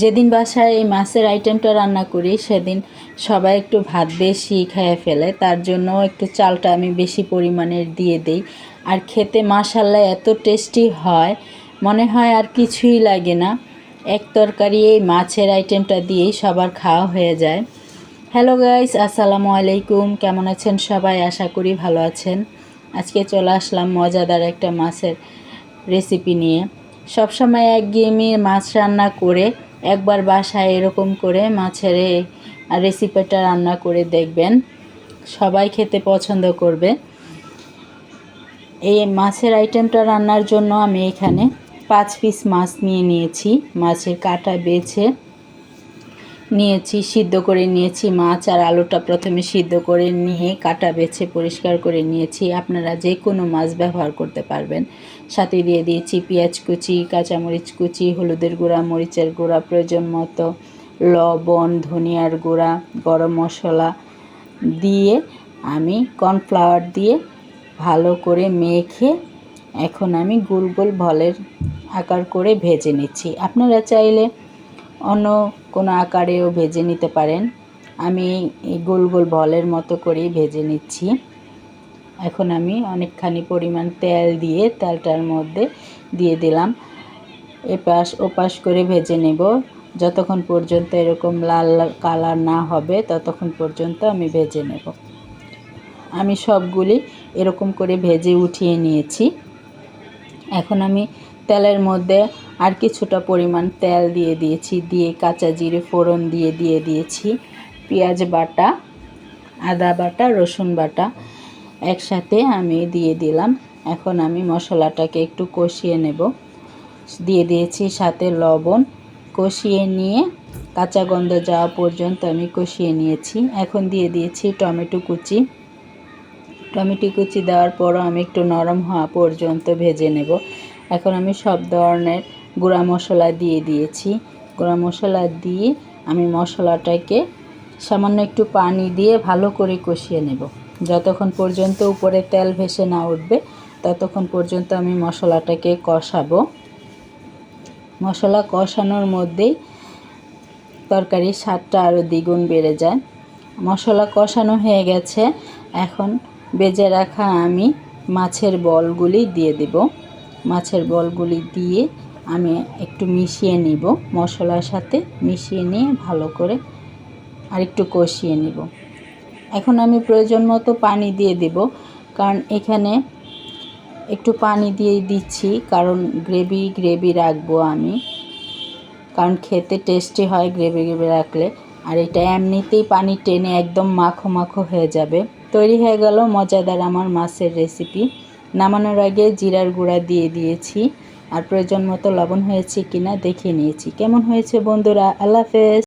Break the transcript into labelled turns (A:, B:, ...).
A: যেদিন বাসায় এই মাছের আইটেমটা রান্না করি, সেদিন সবাই একটু ভাত বেশি খেয়ে ফেলে। তার জন্য একটু চালটা আমি বেশি পরিমাণের দিয়ে দিই। আর খেতে মাসাল্লা এত টেস্টি হয়, মনে হয় আর কিছুই লাগে না। এক তরকারি এই মাছের আইটেমটা দিয়েই সবার খাওয়া হয়ে যায়। হ্যালো গাইস আসসালামু আলাইকুম। কেমন আছেন সবাই? আশা করি ভালো আছেন। আজকে চলে আসলাম মজাদার একটা মাছের রেসিপি নিয়ে। সবসময় একঘেয়েমি মাছ রান্না করে একবার বাসায় এরকম করে মাছের রেসিপিটা রান্না করে দেখবেন। সবাই খেতে পছন্দ করবে। এই মাছের আইটেমটা রান্নার জন্য আমি এখানে পাঁচ পিস মাছ নিয়ে নিয়েছি। মাছের কাটা বেছে নিয়েছি, সিদ্ধ করে নিয়েছি মাছ আর আলুটা প্রথমে সিদ্ধ করে নিয়ে কাটা বেছে পরিষ্কার করে নিয়েছি। আপনারা যে কোনো মাছ ব্যবহার করতে পারবেন। সাথে দিয়ে দিয়েছি পেঁয়াজ কুচি, কাঁচামরিচ কুচি, হলুদের গুঁড়া, মরিচের গুঁড়া, প্রয়োজন মতো লবণ, ধনিয়ার গুঁড়া, গরম মশলা দিয়ে আমি কর্নফ্লাওয়ার দিয়ে ভালো করে মেখে এখন আমি গোল গোল ভলের আকার করে ভেজে নিচ্ছি। আপনারা চাইলে অন্য কোনো আকারেও ভেজে নিতে পারেন। আমি গোল গোল বলের মতো করেই ভেজে নিচ্ছি। এখন আমি অনেকখানি পরিমাণ তেল দিয়ে তেলটার মধ্যে দিয়ে দিলাম। এপাশ ওপাশ করে ভেজে নেব। যতক্ষণ পর্যন্ত এরকম লাল কালার না হবে, ততক্ষণ পর্যন্ত আমি ভেজে নেব। আমি সবগুলি এরকম করে ভেজে উঠিয়ে নিয়েছি। এখন আমি তেলের মধ্যে আর কিছুটা পরিমাণ তেল দিয়ে দিয়েছি, দিয়ে কাঁচা জিরে ফোড়ন দিয়ে দিয়ে দিয়েছি, পেঁয়াজ বাটা, আদা বাটা, রসুন বাটা একসাথে আমি দিয়ে দিলাম। এখন আমি মশলাটাকে একটু কষিয়ে নেব। দিয়ে দিয়েছি সাথে লবণ। কষিয়ে নিয়ে কাঁচা গন্ধ যাওয়া পর্যন্ত আমি কষিয়ে নিয়েছি। এখন দিয়ে দিয়েছি টমেটো কুচি। টমেটো কুচি দেওয়ার পরও আমি একটু নরম হওয়া পর্যন্ত ভেজে নেব। এখন আমি সব ধরনের গুঁড়া মশলা দিয়ে দিয়েছি। গুঁড়া মশলা দিয়ে আমি মশলাটাকে সামান্য একটু পানি দিয়ে ভালো করে কষিয়ে নেব। যতক্ষণ পর্যন্ত উপরে তেল ভেসে না উঠবে, ততক্ষণ পর্যন্ত আমি মশলাটাকে কষাবো। মশলা কষানোর মধ্যেই তরকারির স্বাদটা আরও দ্বিগুণ বেড়ে যায়। মশলা কষানো হয়ে গেছে। এখন বেজে রাখা আমি মাছের বলগুলি দিয়ে দেব। মাছের বলগুলি দিয়ে আমি একটু মিশিয়ে নিব। মশলার সাথে মিশিয়ে নিয়ে ভালো করে আর একটু কষিয়ে নিব। এখন আমি প্রয়োজন মতো পানি দিয়ে দেব, কারণ এখানে একটু পানি দিয়ে দিচ্ছি, কারণ গ্রেভি গ্রেভি রাখব আমি। কারণ খেতে টেস্টি হয় গ্রেভি গ্রেভি রাখলে, আর এটা এমনিতেই পানি টেনে একদম মাখো মাখো হয়ে যাবে। তৈরি হয়ে গেল মজাদার আমার মাছের রেসিপি নামানোর আগে জিরার গুঁড়া দিয়ে দিয়েছি। আর প্রয়োজন মতো লবণ হয়েছে কিনা দেখে নিয়েছি। কেমন হয়েছে বন্ধুরা? আল্লাহ হাফেজ।